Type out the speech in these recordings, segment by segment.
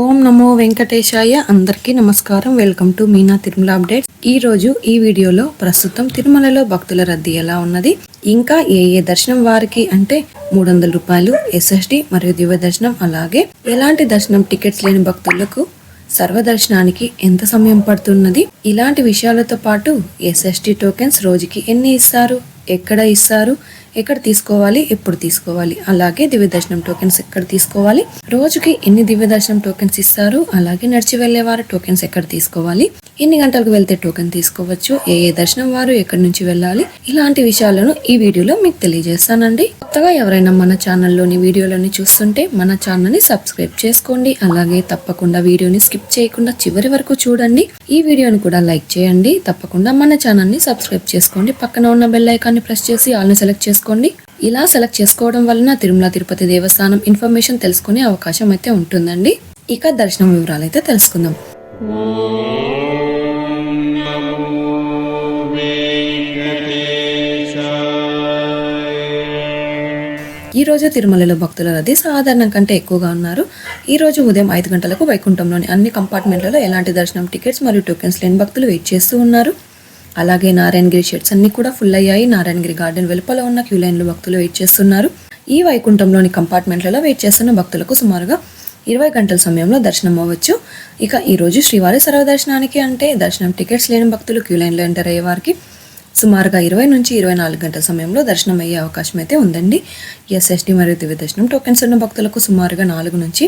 ఓం నమో వెంకటేశాయ. అందరికీ నమస్కారం. Welcome to Meena Tirumala updates. ఈ రోజు ఈ వీడియోలో ప్రస్తుతం తిరుమలలో భక్తుల రద్దీ ఎలా ఉన్నది? ఇంకా ఏ ఏ దర్శనం వారికి అంటే మూడు వందల రూపాయలు ఎస్ఎస్డి మరియు దివ్య దర్శనం అలాగే ఎలాంటి దర్శనం టికెట్స్ లేని భక్తులకు సర్వదర్శనానికి ఎంత సమయం పడుతున్నది? ఇలాంటి విషయాలతో పాటు ఎస్ఎస్టి టోకెన్స్ రోజుకి ఎన్ని ఇస్తారు? ఎక్కడ ఇస్తారు? ఎక్కడ తీసుకోవాలి ఎప్పుడు తీసుకోవాలి. అలాగే దివ్య దర్శనం టోకెన్స్ ఎక్కడ తీసుకోవాలి. రోజుకి ఎన్ని దివ్య దర్శనం టోకెన్స్ ఇస్తారు అలాగే నడిచి వెళ్ళే వారు టోకెన్స్ ఎక్కడ తీసుకోవాలి. ఎన్ని గంటలకు వెళ్తే టోకెన్ తీసుకోవచ్చు ఏ ఏ దర్శనం వారు ఎక్కడి నుంచి వెళ్ళాలి. ఇలాంటి విషయాలను ఈ వీడియోలో మీకు తెలియజేస్తానండి. కొత్తగా ఎవరైనా మన ఛానల్లోని వీడియోలని చూస్తుంటే మన ఛానల్ని సబ్స్క్రైబ్ చేసుకోండి. అలాగే తప్పకుండా వీడియోని స్కిప్ చేయకుండా చివరి వరకు చూడండి. ఈ వీడియోని కూడా లైక్ చేయండి. తప్పకుండా మన ఛానల్ని సబ్స్క్రైబ్ చేసుకోండి. పక్కన ఉన్న బెల్ ఐకాన్ని ప్రెస్ చేసి ఆల్ని సెలెక్ట్ చేసుకోండి. ఇలా సెలెక్ట్ చేసుకోవడం వలన తిరుమల తిరుపతి దేవస్థానం ఇన్ఫర్మేషన్ తెలుసుకునే అవకాశం అయితే ఉంటుందండి. ఇక దర్శనం వివరాలు అయితే తెలుసుకుందాం. ఈ రోజు తిరుమలలో భక్తుల రద్దీ సాధారణం కంటే ఎక్కువగా ఉన్నారు. ఈ రోజు ఉదయం ఐదు గంటలకు వైకుంఠంలోని అన్ని కంపార్ట్మెంట్లలో ఎలాంటి దర్శనం టికెట్స్ మరియు టోకెన్స్ లేని భక్తులు వెయిట్ చేస్తూ ఉన్నారు. అలాగే నారాయణగిరి షెడ్స్ అన్ని కూడా ఫుల్ అయ్యాయి. నారాయణగిరి గార్డెన్ వెలుపల ఉన్న క్యూ లైన్లో భక్తులు వెయిట్ చేస్తున్నారు. ఈ వైకుంఠంలోని కంపార్ట్మెంట్లలో వెయిట్ చేస్తున్న భక్తులకు సుమారుగా ఇరవై గంటల సమయంలో దర్శనం అవ్వచ్చు. ఇక ఈరోజు శ్రీవారి సర్వదర్శనానికి అంటే దర్శనం టికెట్స్ లేని భక్తులు క్యూ లైన్లో ఎంటర్ అయ్యే వారికి సుమారుగా ఇరవై నుంచి ఇరవై నాలుగు గంటల సమయంలో దర్శనం అయ్యే అవకాశం అయితే ఉందండి. ఎస్ఎస్టీ మరియు దివ్య దర్శనం టోకెన్స్ ఉన్న భక్తులకు సుమారుగా నాలుగు నుంచి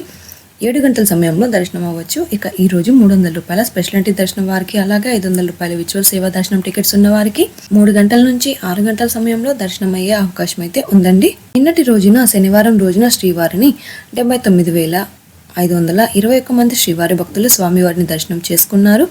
ఏడు గంటల సమయంలో దర్శనం అవ్వచ్చు. ఇక ఈ రోజు మూడు వందల రూపాయల స్పెషాలిటీ దర్శనం వారికి అలాగే ఐదు వందల రూపాయల విచువల్ సేవా దర్శనం టికెట్స్ ఉన్న వారికి మూడు గంటల నుంచి ఆరు గంటల సమయంలో దర్శనం అయ్యే అవకాశం అయితే ఉందండి. నిన్నటి రోజున శనివారం రోజున శ్రీవారిని డెబ్బై తొమ్మిది వేల ఐదు వందల ఇరవై ఒక్క మంది శ్రీవారి భక్తులు స్వామివారిని దర్శనం చేసుకున్నారు.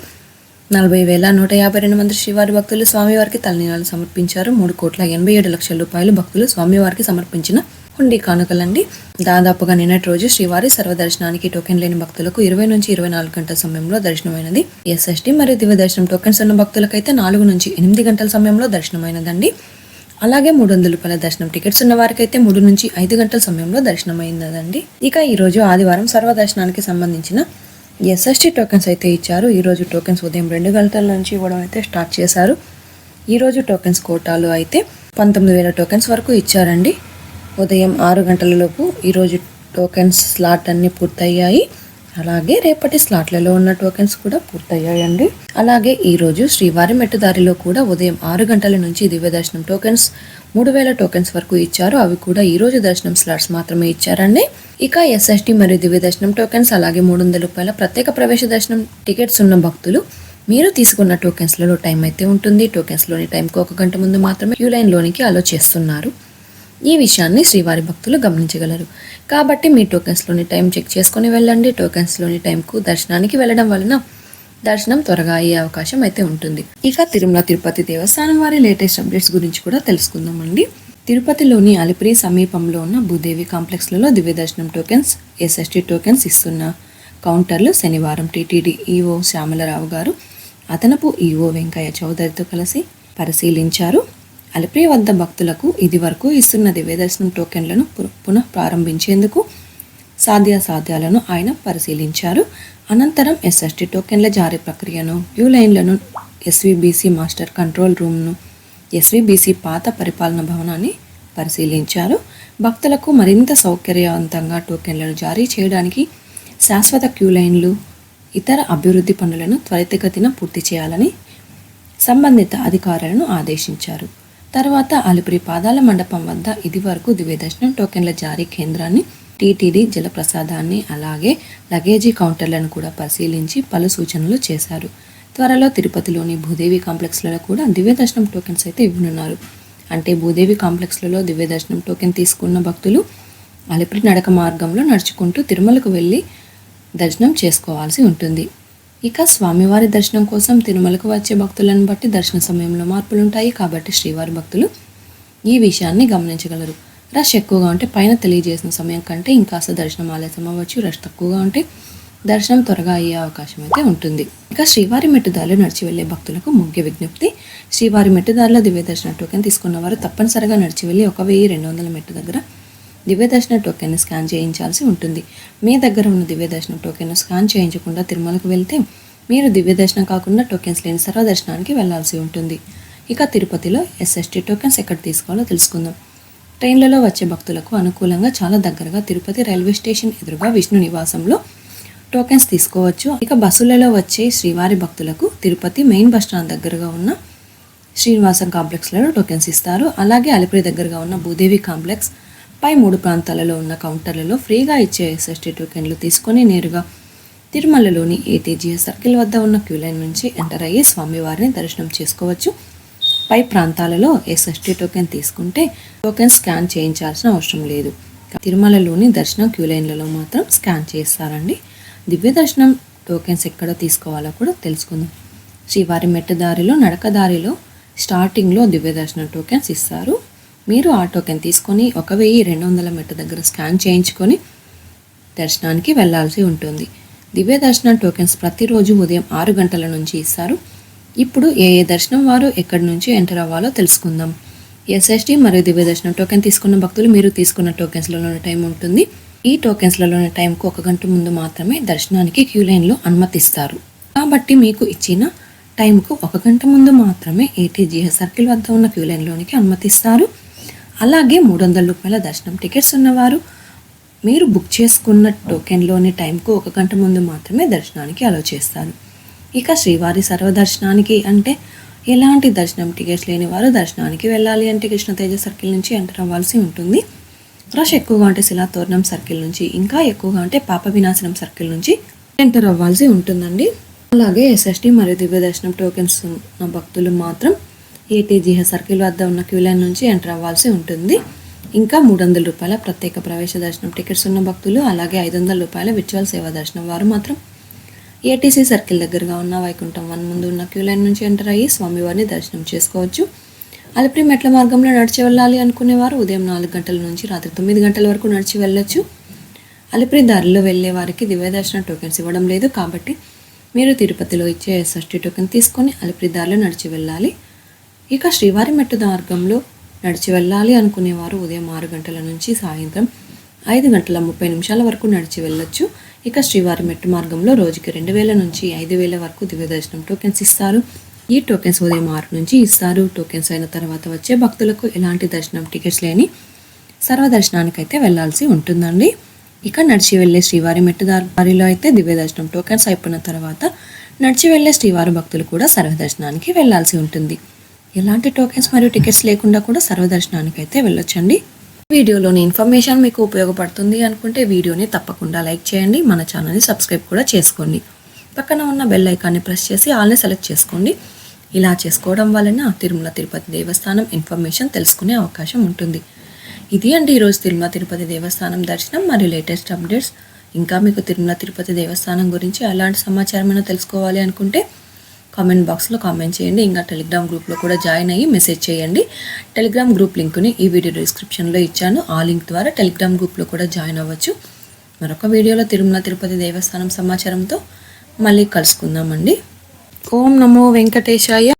నలభై వేల నూట యాభై రెండు మంది శ్రీవారి భక్తులు స్వామివారికి తలనీలాలు సమర్పించారు. మూడు కోట్ల ఎనభై ఏడు లక్షల రూపాయలు భక్తులు స్వామివారికి సమర్పించిన హుండీ కానుకలండి. దాదాపుగా నిన్నటి రోజు శ్రీవారి సర్వదర్శనానికి టోకెన్ లేని భక్తులకు ఇరవై నుంచి ఇరవై నాలుగు గంటల సమయంలో దర్శనమైనది. ఎస్ఎస్టీ మరియు దివ్య దర్శనం టోకెన్స్ ఉన్న భక్తులకైతే నాలుగు నుంచి ఎనిమిది గంటల సమయంలో దర్శనమైనదండి. అలాగే మూడు వందల రూపాయల దర్శనం టికెట్స్ ఉన్న వారికైతే మూడు నుంచి ఐదు గంటల సమయంలో దర్శనమైందండి ఇక ఈ రోజు ఆదివారం సర్వదర్శనానికి సంబంధించిన ఎస్ఎస్టీ టోకెన్స్ అయితే ఇచ్చారు. ఈరోజు టోకెన్స్ ఉదయం రెండు గంటల నుంచి ఇవ్వడం అయితే స్టార్ట్ చేశారు. ఈ రోజు టోకెన్స్ కోటాలు అయితే పంతొమ్మిది వేల టోకెన్స్ వరకు ఇచ్చారండి. ఉదయం ఆరు గంటలలోపు ఈరోజు టోకెన్స్ స్లాట్ అన్ని పూర్తయ్యాయి. అలాగే రేపటి స్లాట్లలో ఉన్న టోకెన్స్ కూడా పూర్తయ్యాయండి. అలాగే ఈరోజు శ్రీవారి మెట్టుదారిలో కూడా ఉదయం ఆరు గంటల నుంచి దివ్య దర్శనం టోకెన్స్ మూడు వేల టోకెన్స్ వరకు ఇచ్చారు. అవి కూడా ఈ రోజు దర్శనం స్లాట్స్ మాత్రమే ఇచ్చారండి. ఇక ఎస్ఎస్టీ మరియు దివ్య దర్శనం టోకెన్స్ అలాగే మూడు వందల రూపాయల ప్రత్యేక ప్రవేశ దర్శనం టికెట్స్ ఉన్న భక్తులు మీరు తీసుకున్న టోకెన్స్లలో టైం అయితే ఉంటుంది. టోకెన్స్లోని టైంకి ఒక గంట ముందు మాత్రమే క్యూ లైన్లోనికి అలో చేస్తున్నారు. ఈ విషయాన్ని శ్రీవారి భక్తులు గమనించగలరు. కాబట్టి మీ టోకెన్స్లోని టైం చెక్ చేసుకొని వెళ్ళండి. టోకెన్స్లోని టైంకు దర్శనానికి వెళ్ళడం వలన దర్శనం త్వరగా అయ్యే అవకాశం అయితే ఉంటుంది. ఇక తిరుమల తిరుపతి దేవస్థానం వారి లేటెస్ట్ అప్డేట్స్ గురించి కూడా తెలుసుకుందామండి. తిరుపతిలోని అలిపిరి సమీపంలో ఉన్న భూదేవి కాంప్లెక్స్లలో దివ్య దర్శనం టోకెన్స్ ఎస్ఎస్టీ టోకెన్స్ ఇస్తున్న కౌంటర్లు శనివారం టీటీడీ ఈఓ శ్యామలరావు గారు అదనపు ఈఓ వెంకయ్య చౌదరితో కలిసి పరిశీలించారు. అలిపిరి వద్ద భక్తులకు ఇదివరకు ఇస్తున్న దివ్యదర్శనం టోకెన్లను పునః ప్రారంభించేందుకు సాధ్యాసాధ్యాలను ఆయన పరిశీలించారు. అనంతరం ఎస్ఎస్టి టోకెన్ల జారీ ప్రక్రియను క్యూ లైన్లను ఎస్వీబీసీ మాస్టర్ కంట్రోల్ రూమ్ను ఎస్వీబీసీ పాత పరిపాలన భవనాన్ని పరిశీలించారు. భక్తులకు మరింత సౌకర్యవంతంగా టోకెన్లను జారీ చేయడానికి శాశ్వత క్యూ లైన్లు ఇతర అభివృద్ధి పనులను త్వరితగతిన పూర్తి చేయాలని సంబంధిత అధికారులను ఆదేశించారు. తర్వాత అలిపిరి పాదాల మండపం వద్ద ఇది వరకు దివ్యదర్శనం టోకెన్ల జారీ కేంద్రాన్ని టీటీడీ జలప్రసాదాన్ని అలాగే లగేజీ కౌంటర్లను కూడా పరిశీలించి పలు సూచనలు చేశారు. త్వరలో తిరుపతిలోని భూదేవి కాంప్లెక్స్లలో కూడా దివ్యదర్శనం టోకెన్స్ అయితే ఇవ్వనున్నారు. అంటే భూదేవి కాంప్లెక్స్లలో దివ్యదర్శనం టోకెన్ తీసుకున్న భక్తులు అలిపిరి నడక మార్గంలో నడుచుకుంటూ తిరుమలకు వెళ్ళి దర్శనం చేసుకోవాల్సి ఉంటుంది. ఇక స్వామివారి దర్శనం కోసం తిరుమలకు వచ్చే భక్తులను బట్టి దర్శన సమయంలో మార్పులు ఉంటాయి కాబట్టి శ్రీవారి భక్తులు ఈ విషయాన్ని గమనించగలరు. రష్ ఎక్కువగా ఉంటే పైన తెలియజేసిన సమయం కంటే ఇంకాస్త దర్శనం ఆలస్యం అవ్వచ్చు. రష్ తక్కువగా ఉంటే దర్శనం త్వరగా అయ్యే అవకాశం అయితే ఉంటుంది. ఇక శ్రీవారి మెట్టుదారులు నడిచి వెళ్ళే భక్తులకు ముఖ్య విజ్ఞప్తి శ్రీవారి మెట్టుదారుల దివ్య దర్శన టోకెన్ తీసుకున్న వారు తప్పనిసరిగా నడిచి వెళ్ళి ఒక వెయ్యి రెండు వందల మెట్టు దగ్గర దివ్యదర్శన టోకెన్ స్కాన్ చేయించాల్సి ఉంటుంది. మీ దగ్గర ఉన్న దివ్యదర్శన టోకెన్ స్కాన్ చేయించకుండా తిరుమలకు వెళ్తే మీరు దివ్యదర్శనం కాకుండా టోకెన్స్ లేని సర్వ దర్శనానికి వెళ్ళాల్సి ఉంటుంది. ఇక తిరుపతిలో ఎస్ఎస్టీ టోకెన్స్ ఎక్కడ తీసుకోవాలో తెలుసుకుందాం. ట్రైన్లలో వచ్చే భక్తులకు అనుకూలంగా చాలా దగ్గరగా తిరుపతి రైల్వే స్టేషన్ ఎదురుగా విష్ణు నివాసంలో టోకెన్స్ తీసుకోవచ్చు. ఇక బస్సులలో వచ్చే శ్రీవారి భక్తులకు తిరుపతి మెయిన్ బస్ స్టాండ్ దగ్గరగా ఉన్న శ్రీనివాసం కాంప్లెక్స్లలో టోకెన్స్ ఇస్తారు. అలాగే అలిపిరి దగ్గరగా ఉన్న భూదేవి కాంప్లెక్స్ పై మూడు ప్రాంతాలలో ఉన్న కౌంటర్లలో ఫ్రీగా ఇచ్చే ఎస్ఎస్టీ టోకెన్లు తీసుకొని నేరుగా తిరుమలలోని ఏటీజీఎస్ సర్కిల్ వద్ద ఉన్న క్యూ లైన్ నుంచి ఎంటర్ అయ్యి స్వామివారిని దర్శనం చేసుకోవచ్చు. పై ప్రాంతాలలో ఎస్ఎస్టీ టోకెన్ తీసుకుంటే టోకెన్ స్కాన్ చేయించాల్సిన అవసరం లేదు. తిరుమలలోని దర్శనం క్యూ లైన్లలో మాత్రం స్కాన్ చేస్తారండి. దివ్య దర్శనం టోకెన్స్ ఎక్కడ తీసుకోవాలో కూడా తెలుసుకుందాం. శ్రీవారి మెట్టదారిలో దారిలో నడక దారిలో స్టార్టింగ్లో దివ్య దర్శనం టోకెన్స్ ఇస్తారు. మీరు ఆ టోకెన్ తీసుకొని ఒక వెయ్యి రెండు వందల మెట్టు దగ్గర స్కాన్ చేయించుకొని దర్శనానికి వెళ్ళాల్సి ఉంటుంది. దివ్య దర్శనం టోకెన్స్ ప్రతిరోజు ఉదయం ఆరు గంటల నుంచి ఇస్తారు. ఇప్పుడు ఏ ఏ దర్శనం వారు ఎక్కడి నుంచి ఎంటర్ అవ్వాలో తెలుసుకుందాం. ఎస్ఎస్టీ మరియు దివ్య దర్శనం టోకెన్ తీసుకున్న భక్తులు మీరు తీసుకున్న టోకెన్స్లలోని టైం ఉంటుంది. ఈ టోకెన్స్లలోని టైంకు ఒక గంట ముందు మాత్రమే దర్శనానికి క్యూ లైన్లో అనుమతిస్తారు. కాబట్టి మీకు ఇచ్చిన టైంకు ఒక గంట ముందు మాత్రమే ఏటీజీహెచ్ సర్కిల్ వద్ద ఉన్న క్యూ లైన్లోనికి అనుమతిస్తారు. అలాగే మూడు వందల రూపాయల దర్శనం టికెట్స్ ఉన్నవారు మీరు బుక్ చేసుకున్న టోకెన్లోని టైంకు ఒక గంట ముందు మాత్రమే దర్శనానికి అలో చేస్తారు. ఇక శ్రీవారి సర్వదర్శనానికి అంటే ఎలాంటి దర్శనం టికెట్స్ లేని వారు దర్శనానికి వెళ్ళాలి అంటే కృష్ణ తేజ సర్కిల్ నుంచి ఎంటర్ అవ్వాల్సి ఉంటుంది. రష్ ఎక్కువగా అంటే శిలాతోరణం సర్కిల్ నుంచి ఇంకా ఎక్కువగా అంటే పాప వినాశనం సర్కిల్ నుంచి ఎంటర్ అవ్వాల్సి ఉంటుందండి. అలాగే ఎస్ఎస్టీ మరియు దివ్య దర్శనం టోకెన్స్ ఉన్న భక్తులు మాత్రం ఏటీజీహెచ్ సర్కిల్ వద్ద ఉన్న క్యూ లైన్ నుంచి ఎంటర్ అవ్వాల్సి ఉంటుంది. ఇంకా మూడు వందల రూపాయల ప్రత్యేక ప్రవేశ దర్శనం. టికెట్స్ ఉన్న భక్తులు అలాగే ఐదు వందల రూపాయల విర్చువల్ సేవా దర్శనం వారు మాత్రం. ఏటీసీ సర్కిల్ దగ్గరగా ఉన్న వైకుంఠం వన్ ముందు ఉన్న క్యూ లైన్ నుంచి ఎంటర్ అయ్యి స్వామివారిని దర్శనం చేసుకోవచ్చు. అలప్రి మెట్ల మార్గంలో నడిచి వెళ్ళాలి అనుకునేవారు. ఉదయం నాలుగు గంటల నుంచి రాత్రి తొమ్మిది గంటల వరకు నడిచి వెళ్ళొచ్చు. అలిపిరి దారిలో వెళ్ళే వారికి దివ్యదర్శన టోకెన్స్ ఇవ్వడం లేదు కాబట్టి మీరు తిరుపతిలో ఇచ్చే షష్ఠి టోకెన్ తీసుకొని అలిపిరి దారిలో నడిచి వెళ్ళాలి. ఇక శ్రీవారి మెట్టు మార్గంలో నడిచి వెళ్ళాలి అనుకునేవారు ఉదయం ఆరు గంటల నుంచి సాయంత్రం ఐదు గంటల ముప్పై నిమిషాల వరకు నడిచి వెళ్ళొచ్చు. ఇక శ్రీవారి మెట్టు మార్గంలో రోజుకి రెండు వేల నుంచి ఐదు వేల వరకు దివ్య దర్శనం టోకెన్స్ ఇస్తారు. ఈ టోకెన్స్ ఉదయం ఆరు నుంచి ఇస్తారు. టోకెన్స్ అయిన తర్వాత వచ్చే భక్తులకు ఎలాంటి దర్శనం టికెట్స్ లేని సర్వదర్శనానికైతే వెళ్ళాల్సి ఉంటుందండి. ఇక నడిచి వెళ్ళే శ్రీవారి మెట్టు దారిలో అయితే దివ్య దర్శనం టోకెన్స్ అయిపోయిన తర్వాత నడిచి వెళ్ళే శ్రీవారి భక్తులు కూడా సర్వదర్శనానికి వెళ్ళాల్సి ఉంటుంది. ఎలాంటి టోకెన్స్ మరియు టికెట్స్ లేకుండా కూడా సర్వదర్శనానికి అయితే వెళ్ళొచ్చండి. వీడియోలోని ఇన్ఫర్మేషన్ మీకు ఉపయోగపడుతుంది అనుకుంటే వీడియోని తప్పకుండా లైక్ చేయండి మన ఛానల్ని సబ్స్క్రైబ్ కూడా చేసుకోండి. పక్కన ఉన్న బెల్ ఐకాన్ని ప్రెస్ చేసి ఆల్ని సెలెక్ట్ చేసుకోండి. ఇలా చేసుకోవడం వలన తిరుమల తిరుపతి దేవస్థానం ఇన్ఫర్మేషన్ తెలుసుకునే అవకాశం ఉంటుంది. ఇది అండి ఈరోజు తిరుమల తిరుపతి దేవస్థానం దర్శనం మరియు లేటెస్ట్ అప్డేట్స్ ఇంకా మీకు తిరుమల తిరుపతి దేవస్థానం గురించి ఎలాంటి సమాచారమైనా తెలుసుకోవాలి అనుకుంటే కామెంట్ బాక్స్లో కామెంట్ చేయండి. ఇంకా టెలిగ్రామ్ గ్రూప్లో కూడా జాయిన్ అయ్యి మెసేజ్ చేయండి. టెలిగ్రామ్ గ్రూప్ లింక్ని ఈ వీడియో డిస్క్రిప్షన్లో ఇచ్చాను. ఆ లింక్ ద్వారా టెలిగ్రామ్ గ్రూప్లో కూడా జాయిన్ అవ్వచ్చు. మరొక వీడియోలో తిరుమల తిరుపతి దేవస్థానం సమాచారంతో మళ్ళీ కలుసుకుందామండి. ఓం నమో వెంకటేశాయ.